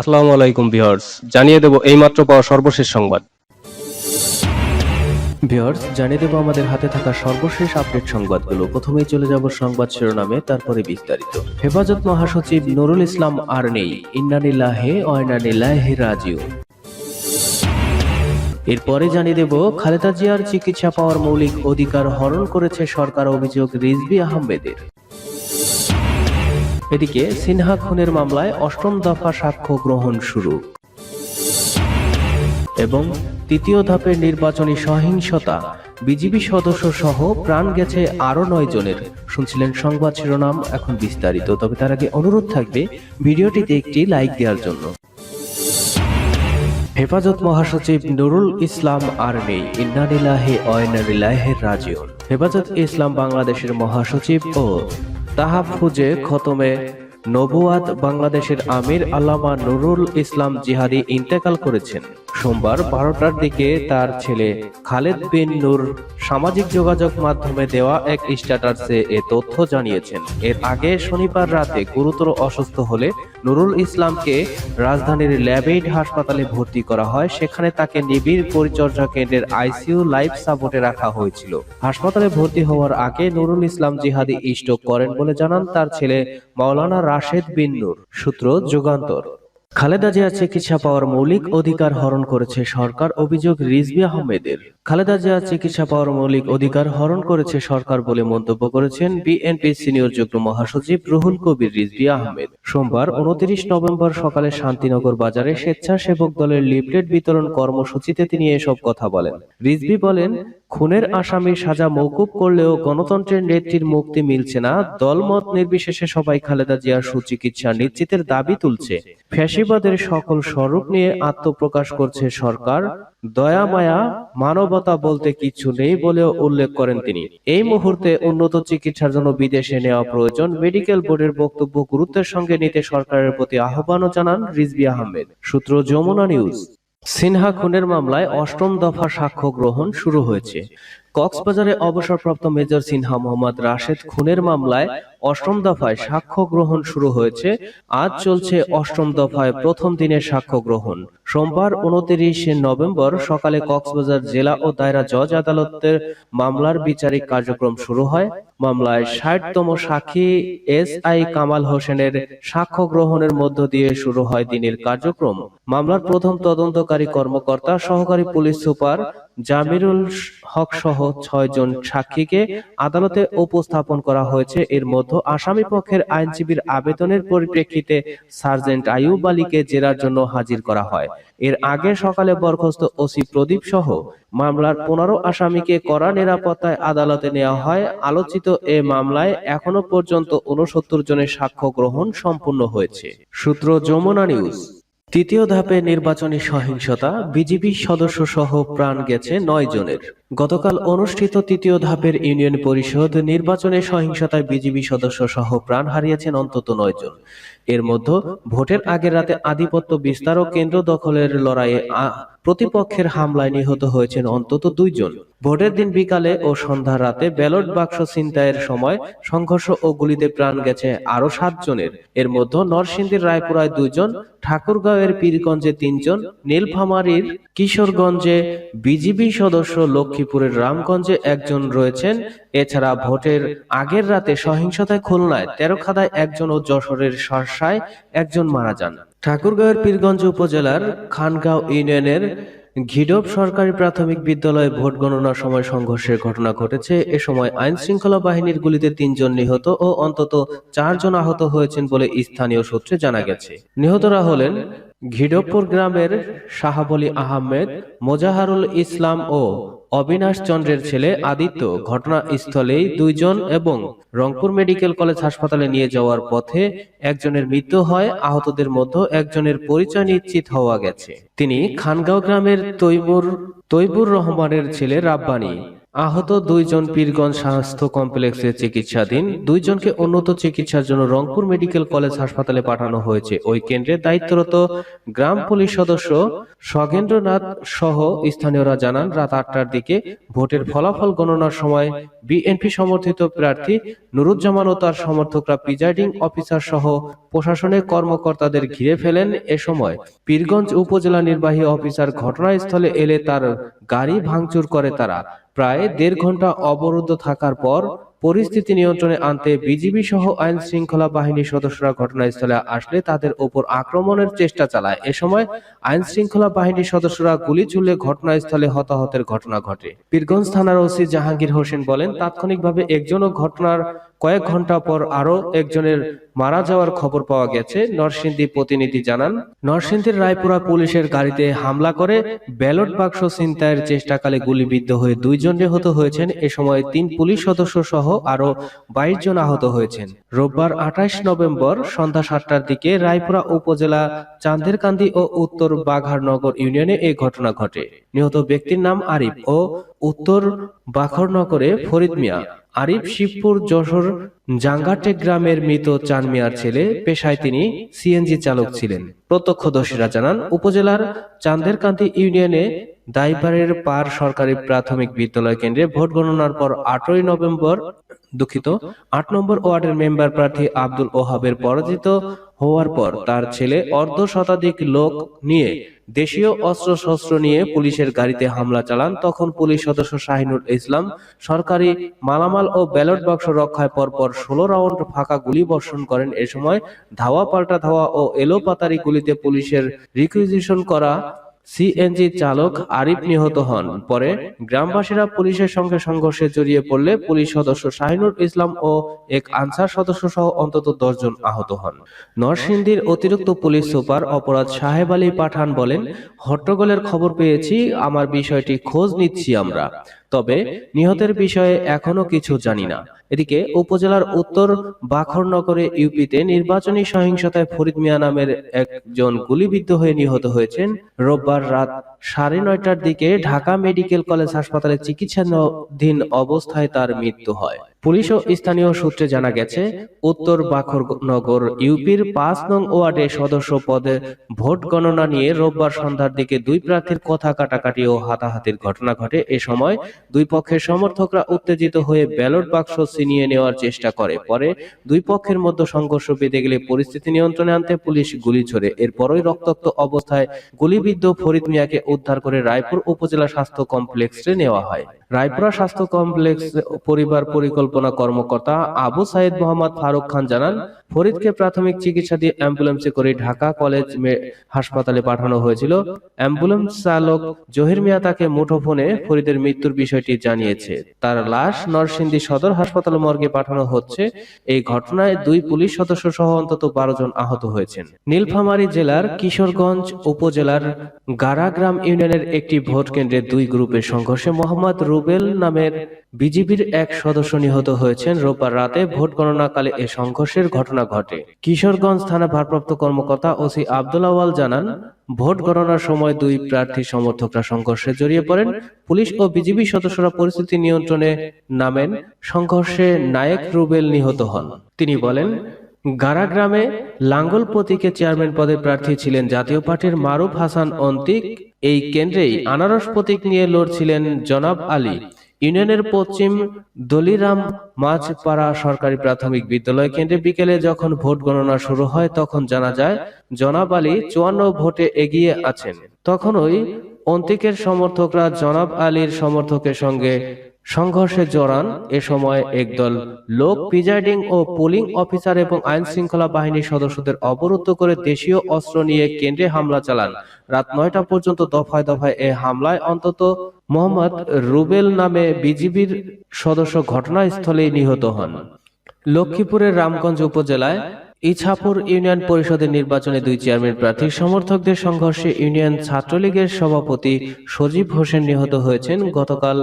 আসসালামু আলাইকুম ভিউয়ার্স, জানিয়ে দেব এইমাত্র পাওয়া সর্বশেষ সংবাদ। ভিউয়ার্স, জানিয়ে দেব আমাদের হাতে থাকা সর্বশেষ আপডেট সংবাদগুলো। প্রথমেই চলে যাব সংবাদ শিরোনামে, তারপরে বিস্তারিত। হেফাজত মহাসচিব নুরুল ইসলাম আর নেই। ইন্নানিল্লাহে অয়নানিল্লাহে রাজিউ এরপরে জানিয়ে দেব, খালেদা জিয়ার চিকিৎসা পাওয়ার মৌলিক অধিকার হরণ করেছে সরকার অভিযোগ রিজবি আহমেদের। এদিকে সিনহা খুনের মামলায় অষ্টম দফা সাক্ষ্য গ্রহণ শুরু। এবং তৃতীয় ধাপের নির্বাচনী সহিংসতা, বিজিবি সদস্য সহ প্রাণ গেছে আরও নয় জনের। শুনছিলেন সংবাদ শিরোনাম এখন বিস্তারিত, তবে তার আগে অনুরোধ থাকবে ভিডিওটিতে একটি লাইক দেওয়ার জন্য। হেফাজত মহাসচিব নুরুল ইসলাম আর নেই। ইন্নানিলাহে অয়নানিলাহে রাজিউন। হেফাজত ইসলাম বাংলাদেশের মহাসচিব ও তাহাফুজে খতমে। নবুয়াত বাংলাদেশের আমির আল্লামা নুরুল ইসলাম জিহাদি ইন্তেকাল করেছেন। সোমবার বারোটার দিকে তার ছেলে খালেদ বিন নূর সামাজিক যোগাযোগ মাধ্যমে দেওয়া এক স্ট্যাটাসে এ তথ্য জানিয়েছেন। এর আগে শনিবার রাতে গুরুতর অসুস্থ হলে নুরুল ইসলামকে রাজধানীর ল্যাবেইড হাসপাতালে ভর্তি করা হয়। সেখানে তাকে নিবিড় পরিচর্যা কেন্দ্রের আইসিইউ লাইফ সাপোর্টে রাখা হয়েছিল। হাসপাতালে ভর্তি হওয়ার আগে নুরুল ইসলাম জিহাদি স্ট্রোক করেন বলে জানান তার ছেলে মাওলানা রাশেদ বিন নূর। সূত্র যুগান্তর। খালেদা জিয়া চিকিৎসা পাওয়ার মৌলিক অধিকার হরণ করেছে সরকার অভিযোগ রিজবি আহমেদের। খালেদা জিয়ার চিকিৎসা পাওয়ার মৌলিক অধিকার হরণ করেছে সরকার বলে মন্তব্য করেছেন বিএনপি সিনিয়র যুগ্ম মহাসচিব রুহুল কবির রিজভি আহমেদ। সোমবার উনত্রিশ নভেম্বর সকালে শান্তিনগর বাজারে স্বেচ্ছাসেবক দলের লিফলেট বিতরণ কর্মসূচিতে তিনি এসব কথা বলেন। রিজভি বলেন, খুনের আসামির সাজা মৌকুব করলেও গণতন্ত্রের নেত্রীর মুক্তি মিলছে না। দলমত নির্বিশেষে সবাই খালেদা জিয়ার সুচিকিৎসা নিশ্চিতের দাবি তুলছে। ফ্যাসিবাদের সকল স্বরূপ নিয়ে আত্মপ্রকাশ করছে সরকার। দয়া মায়া মানবতা বলতে কিছু নেই বলে উল্লেখ করেন তিনি। এই মুহূর্তে উন্নত চিকিৎসার জন্য বিদেশে নেওয়া প্রয়োজন মেডিকেল বোর্ডের বক্তব্য গুরুত্বের সঙ্গে নিতে সরকারের প্রতি আহ্বানও জানান রিজবি আহমেদ। সূত্র যমুনা নিউজ। সিনহা খুনের মামলায় অষ্টম দফা সাক্ষ্য গ্রহণ শুরু হয়েছে। কক্সবাজারে অবসরপ্রাপ্ত মেজর সিনহা মোহাম্মদ রাশেদ খুনের মামলায় অষ্টম দফায় সাক্ষ্য গ্রহণ শুরু হয়েছে। আজ চলছে অষ্টম দফায় প্রথম দিনের সাক্ষ্য গ্রহণ। সোমবার উনত্রিশে নভেম্বর সকালে কক্সবাজার জেলা ও দায়রা জজ আদালতের মামলার বিচারিক কার্যক্রম শুরু হয়। মামলায় ষাটতম সাক্ষী এস আই কামাল হোসেনের সাক্ষ্য গ্রহণের মধ্য দিয়ে শুরু হয় দিনের কার্যক্রম। মামলার প্রথম তদন্তকারী কর্মকর্তা সহকারী পুলিশ সুপার জামিরুল হক সহ ছয় জন সাক্ষীকে আদালতে উপস্থাপন করা হয়েছে। এর মধ্যে আসামি পক্ষের আইনজীবীর আবেদনের পরিপ্রেক্ষিতে সার্জেন্ট আইয়ুব আলীকে জেরার জন্য হাজির করা হয়। এর আগে সকালে বরখাস্ত ওসি প্রদীপ সহ মামলার পনেরো আসামিকে কড়া নিরাপত্তায় আদালতে নেওয়া হয়। আলোচিত এ মামলায় এখনও পর্যন্ত উনসত্তর জনের সাক্ষ্য গ্রহণ সম্পূর্ণ হয়েছে। সূত্র যমুনা নিউজ। তৃতীয় ধাপে নির্বাচনী সহিংসতা, বিজিবি সদস্য সহ প্রাণ গেছে নয় জনের। গতকাল অনুষ্ঠিত তৃতীয় ধাপের ইউনিয়ন পরিষদ নির্বাচনে সহিংসতায় বিজিবি সদস্য সহ প্রাণ হারিয়েছেন অন্তত নয় জন। এর মধ্যে ভোটের আগের রাতে আধিপত্য বিস্তার ও কেন্দ্র দখলের লড়াইয়ে প্রতিপক্ষের হামলায় নিহত হয়েছেন অন্তত দুইজন। ভোটের দিন বিকালে ও সন্ধ্যা রাতে ব্যালট বাক্স ছিনতাইয়ের সময় সংঘর্ষ ও গুলিতে প্রাণ গেছে আরও সাত জনের এর মধ্যে নরসিংদীর রায়পুরায় দুইজন ঠাকুরগাঁওয়ের পীরগঞ্জে তিনজন, নীলফামারীর কিশোরগঞ্জে বিজিবি সদস্য লক্ষ্মীপুরের রামগঞ্জে একজন রয়েছেন। এছাড়া ভোটের আগের রাতে সহিংসতায় খুলনায় তেরোখাদায় একজন ও যশোরের সরসায় একজন মারা যান। ঠাকুরগাঁওয়ের পীরগঞ্জ উপজেলার খানগাঁও ইউনিয়নের ঘিডব সরকারি প্রাথমিক বিদ্যালয়ে ভোট গণনার সময় সংঘর্ষের ঘটনা ঘটেছে। এ সময় আইন শৃঙ্খলা বাহিনীর গুলিতে তিনজন নিহত ও অন্তত চারজন আহত হয়েছেন বলে স্থানীয় সূত্রে জানা গেছে। নিহতরা হলেন ঘিডবপুর গ্রামের শাহাবলী আহমেদ, মোজাহারুল ইসলাম ও অবিনাশ চন্দ্রের ছেলে আদিত্য ঘটনাস্থলেই দুইজন এবং রংপুর মেডিকেল কলেজ হাসপাতালে নিয়ে যাওয়ার পথে একজনের মৃত্যু হয়, আহতদের মধ্যে একজনের পরিচয় নিশ্চিত হওয়া গেছে। তিনি খানগাঁও গ্রামের তৈবুর তৈবুর রহমানের ছেলে রাব্বানি। আহত দুইজন পীরগঞ্জ স্বাস্থ্য কমপ্লেক্সে চিকিৎসাধীন। দুইজনকে উন্নত চিকিৎসার জন্য রংপুর মেডিকেল কলেজ হাসপাতালে পাঠানো হয়েছে। ওই কেন্দ্রে দায়িত্বরত গ্রাম পুলিশ সদস্য সগেন্দ্রনাথ সহ স্থানীয়রা জানান, রাত আটটার দিকে ভোটের ফলাফল গণনার সময় বিএনপি সমর্থিত প্রার্থী নুরুজ্জামান ও তার সমর্থকরা প্রিজাইডিং অফিসার সহ প্রশাসনের কর্মকর্তাদের ঘিরে ফেলেন। এ সময় পীরগঞ্জ উপজেলা নির্বাহী অফিসার ঘটনাস্থলে এলে তার গাড়ি ভাঙচুর করে তারা। প্রায় দেড় ঘণ্টা অবরুদ্ধ থাকার পর পরিস্থিতি নিয়ন্ত্রণে আনতে বিজিবি সহ আইন শৃঙ্খলা বাহিনীর সদস্যরা ঘটনাস্থলে আসলে তাদের ওপর আক্রমণের চেষ্টা চালায়। এ সময় আইন শৃঙ্খলা বাহিনীর সদস্যরা গুলি চুলে ঘটনাস্থলে হতাহতের ঘটনা ঘটে। পীরগঞ্জ থানার ওসি জাহাঙ্গীর হোসেন বলেন, তাৎক্ষণিকভাবে একজনও ঘটনার কয়েক ঘণ্টা পর আরও একজনের মারা যাওয়ার খবর পাওয়া গেছে, নরসিংদী প্রতিনিধি জানান। নরসিংদীর রায়পুরা পুলিশের গাড়িতে হামলা করে ব্যালট বাক্স ছিনতাইয়ের চেষ্টাকালে গুলিবিদ্ধ হয়ে দুইজন নিহত হয়েছেন। এ সময় তিন পুলিশ সদস্য সহ আরও বাইশ জন আহত হয়েছেন। রোববার আঠাইশ নভেম্বর সন্ধ্যা সাতটার দিকে রায়পুরা উপজেলা চান্দেরকান্দি ও উত্তর বাঘারনগর ইউনিয়নে এই ঘটনা ঘটে। নিহত ব্যক্তির নাম আরিফ ও উত্তর বাখরনগরে ফরিদ মিয়া। আরিফ শিবপুর যশোর জাঙ্গাটে গ্রামের মৃত চান মিয়ার ছেলে পেশায় তিনি সিএনজি চালক ছিলেন। প্রত্যক্ষদর্শীরা জানান উপজেলার চান্দেরকান্তি ইউনিয়নে দাইবারের পার সরকারি প্রাথমিক বিদ্যালয় কেন্দ্রে ভোট গণনার পর আটই নভেম্বর দুঃখিত আট নম্বর ওয়ার্ডের মেম্বার প্রার্থী আব্দুল ওহাবের পরাজিত হওয়ার পর তার ছেলে অর্ধ শতাধিক লোক নিয়ে দেশীয় অস্ত্র শস্ত্র নিয়ে পুলিশের গাড়িতে হামলা চালান। তখন পুলিশ সদস্য শাহিনুল ইসলাম সরকারি মালামাল ও ব্যালট বাক্স রক্ষায় পরপর ষোলো রাউন্ড ফাঁকা গুলি বর্ষণ করেন। এ সময় ধাওয়া পাল্টা ধাওয়া ও এলোপাতারি গুলিতে পুলিশের রিকুইজিশন করা সিএনজি চালক আরিফ নিহত হন। পরে গ্রামবাসীরা পুলিশের সঙ্গে সংঘর্ষে জড়িয়ে পড়লে পুলিশ সদস্য শাহিনুর ইসলাম ও এক আনসার সদস্য সহ অন্তত দশজন আহত হন। নরসিংদীর অতিরিক্ত পুলিশ সুপার অপরাধ সাহেব আলী পাঠান বলেন হট্টগোলের খবর পেয়েছি আমার বিষয়টি খোঁজ নিচ্ছি আমরা। তবে নিহতের বিষয়ে এখনও কিছু জানি না। এদিকে উপজেলার উত্তর বাখরনগরে ইউপিতে নির্বাচনী সহিংসতায় ফরিদ মিয়া নামের একজন গুলিবিদ্ধ হয়ে নিহত হয়েছেন। রোববার রাত সাড়ে নয়টার দিকে ঢাকা মেডিকেল কলেজ হাসপাতালে চিকিৎসাধীন অবস্থায় তার মৃত্যু হয়। পুলিশ ও স্থানীয় সূত্রে জানা গেছে উত্তর বাখরনগর ইউপির পাঁচ নং ওয়ার্ডে সদস্য পদে ভোট গণনা নিয়ে রোববার সন্ধ্যার দিকে দুই প্রার্থীর কথা কাটাকাটি ও হাতাহাতির ঘটনা ঘটে। এ সময় দুই পক্ষের সমর্থকরা উত্তেজিত হয়ে ব্যালট বাক্স ছিনিয়ে নেওয়ার চেষ্টা করে। পরে দুই পক্ষের মধ্যে সংঘর্ষ বেঁধে গেলে পরিস্থিতি নিয়ন্ত্রণে আনতে পুলিশ গুলি ছোড়ে। এরপরই রক্তাক্ত অবস্থায় গুলিবিদ্ধ ফরিদ মিয়াকে উদ্ধার করে রায়পুর উপজেলা স্বাস্থ্য কমপ্লেক্সে নেওয়া হয় রায়পুরা স্বাস্থ্য কমপ্লেক্স পরিবার পরিকল্পনা কর্মকর্তা আবু সাইদ মোহাম্মদ ফারুক খান জানান, ফরিদকে প্রাথমিক চিকিৎসা দিয়ে অ্যাম্বুলেন্সে করে ঢাকা কলেজ হাসপাতালে পাঠানো হয়েছিল। অ্যাম্বুলেন্স চালক জহির মিয়া তাকে মুঠোফোনে ফরিদের মৃত্যুর বিষয়টি জানিয়েছে। তার লাশ নরসিংদী সদর হাসপাতাল মর্গে পাঠানো হচ্ছে। এই ঘটনায় দুই পুলিশ সদস্য সহ অন্তত বারো জন আহত হয়েছেন। নীলফামারী জেলার কিশোরগঞ্জ উপজেলার গারাগ্রাম ইউনিয়নের একটি ভোট কেন্দ্রে দুই গ্রুপের সংঘর্ষে মোহাম্মদ রুবেল নামের বিজিবির এক সদস্য নিহত হয়েছেন রোববার রাতে ভোট গণনাকালে এ সংঘর্ষের ঘটনা ঘটে। কিশোরগঞ্জ থানা ভারপ্রাপ্ত কর্মকর্তা ওসি আব্দুল আওয়াল জানান ভোট গণনার সময় দুই প্রার্থী সমর্থকরা সংঘর্ষে জড়িয়ে পড়েন। পুলিশ ও বিজিবি সদস্যরা পরিস্থিতি নিয়ন্ত্রণে নামেন সংঘর্ষে নায়েক রুবেল নিহত হন। তিনি বলেন গারাগ্রামে লাঙ্গল প্রতীকে চেয়ারম্যান পদে প্রার্থী ছিলেন জাতীয় পার্টির মারুফ হাসান অন্তিক। এই কেন্দ্রেই আনারস প্রতীক নিয়ে লড়ছিলেন জনাব আলী। ইউনিয়নের পশ্চিম দলিরাম মাঝপাড়া সরকারি প্রাথমিক বিদ্যালয় কেন্দ্রে বিকেলে যখন ভোট গণনা শুরু হয় তখন জানা যায় জনাব আলী চুয়ান্ন ভোটে এগিয়ে আছেন। তখনই অন্তিকের সমর্থকরা জনাব আলীর সমর্থকের সঙ্গে সংঘর্ষে জড়ান। এ সময় একদল লোক প্রিজাইডিং ও পোলিং অফিসার এবং আইন শৃঙ্খলা বাহিনীর সদস্যদের অবরুদ্ধ করে দেশীয় অস্ত্র নিয়ে কেন্দ্রে হামলা চালান। রাত নয়টা পর্যন্ত দফায় দফায় এ হামলায় অন্তত মোহাম্মদ রুবেল নামে বিজিবির সদস্য ঘটনাস্থলেই নিহত হন। লক্ষ্মীপুরের রামগঞ্জ উপজেলায় ইছাপুর ইউনিয়ন পরিষদের নির্বাচনে দুই চেয়ারম্যান প্রার্থীর সমর্থকদের সংঘর্ষে ইউনিয়ন ছাত্রলীগের সভাপতি সজীব হোসেন নিহত হয়েছেন। গতকাল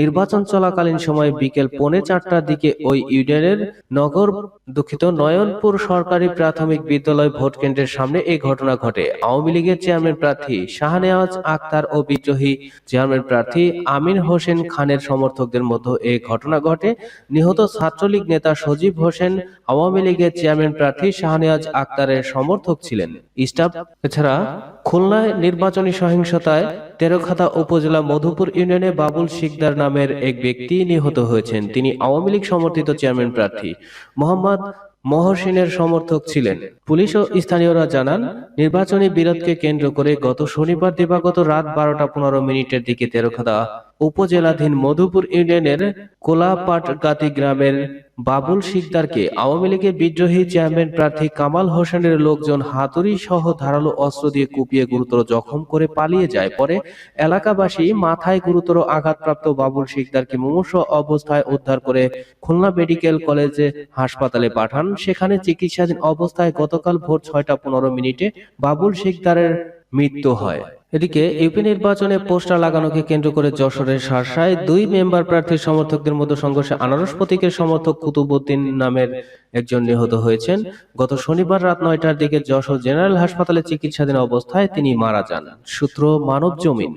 নির্বাচন চলাকালীন সময় বিকেল পৌনে চারটার দিকে ওই ইউনিয়নের নগর দুঃখিত নয়নপুর সরকারি প্রাথমিক বিদ্যালয় ভোট কেন্দ্রের সামনে এই ঘটনা ঘটে। আওয়ামী লীগের চেয়ারম্যান প্রার্থী শাহনেওয়াজ আক্তার ও বিদ্রোহী চেয়ারম্যান প্রার্থী আমির হোসেন খানের সমর্থকদের মধ্যে এই ঘটনা ঘটে। নিহত ছাত্রলীগ নেতা সজীব হোসেন আওয়ামী লীগের চেয়ারম্যান প্রার্থী শাহনেওয়াজ আক্তারের সমর্থক ছিলেন। স্টাফ, এছাড়া খুলনায় নির্বাচনী সহিংসতায় তেরোখাতা উপজেলা মধুপুর ইউনিয়নে বাবুল শিকদার নামের এক ব্যক্তি নিহত হয়েছেন। তিনি আওয়ামী লীগ সমর্থিত চেয়ারম্যান প্রার্থী। মোহাম্মদ মহসিনের সমর্থক ছিলেন। পুলিশ ও স্থানীয়রা জানান, নির্বাচনী বিরোধকে কেন্দ্র করে গত শনিবার দিবাগত রাত বারোটা পনেরো মিনিটের দিকে তেরোখাদা উপজেলাধীন মধুপুর ইউনিয়নের কোলাপাটগাতি গ্রামের বাবুল শিকদারকে আওয়ামী লীগের বিদ্রোহী চেয়ারম্যান প্রার্থী কামাল হোসেনের লোকজন হাতুড়ি সহ ধারালো অস্ত্র দিয়ে কুপিয়ে গুরুতর জখম করে পালিয়ে যায়। পরে এলাকাবাসী মাথায় গুরুতর আঘাতপ্রাপ্ত বাবুল শিকদারকে মুমূর্ষ অবস্থায় উদ্ধার করে খুলনা মেডিকেল কলেজে হাসপাতালে পাঠান। সেখানে চিকিৎসাধীন অবস্থায় গতকাল ভোর ছয়টা পনেরো মিনিটে বাবুল শিকদারের মৃত্যু হয়। এদিকে ইউপি নির্বাচনে পোস্টার লাগানোকে কেন্দ্র করে যশোরের শার্শায় দুই মেম্বার প্রার্থীর সমর্থকদের মধ্যে সংঘর্ষে আনারস প্রতীকের সমর্থক কুতুবুদ্দিন নামের একজন নিহত হয়েছেন। গত শনিবার রাত নয়টার দিকে যশোর জেনারেল হাসপাতালে চিকিৎসাধীন অবস্থায় তিনি মারা যান। সূত্র মানব জমিন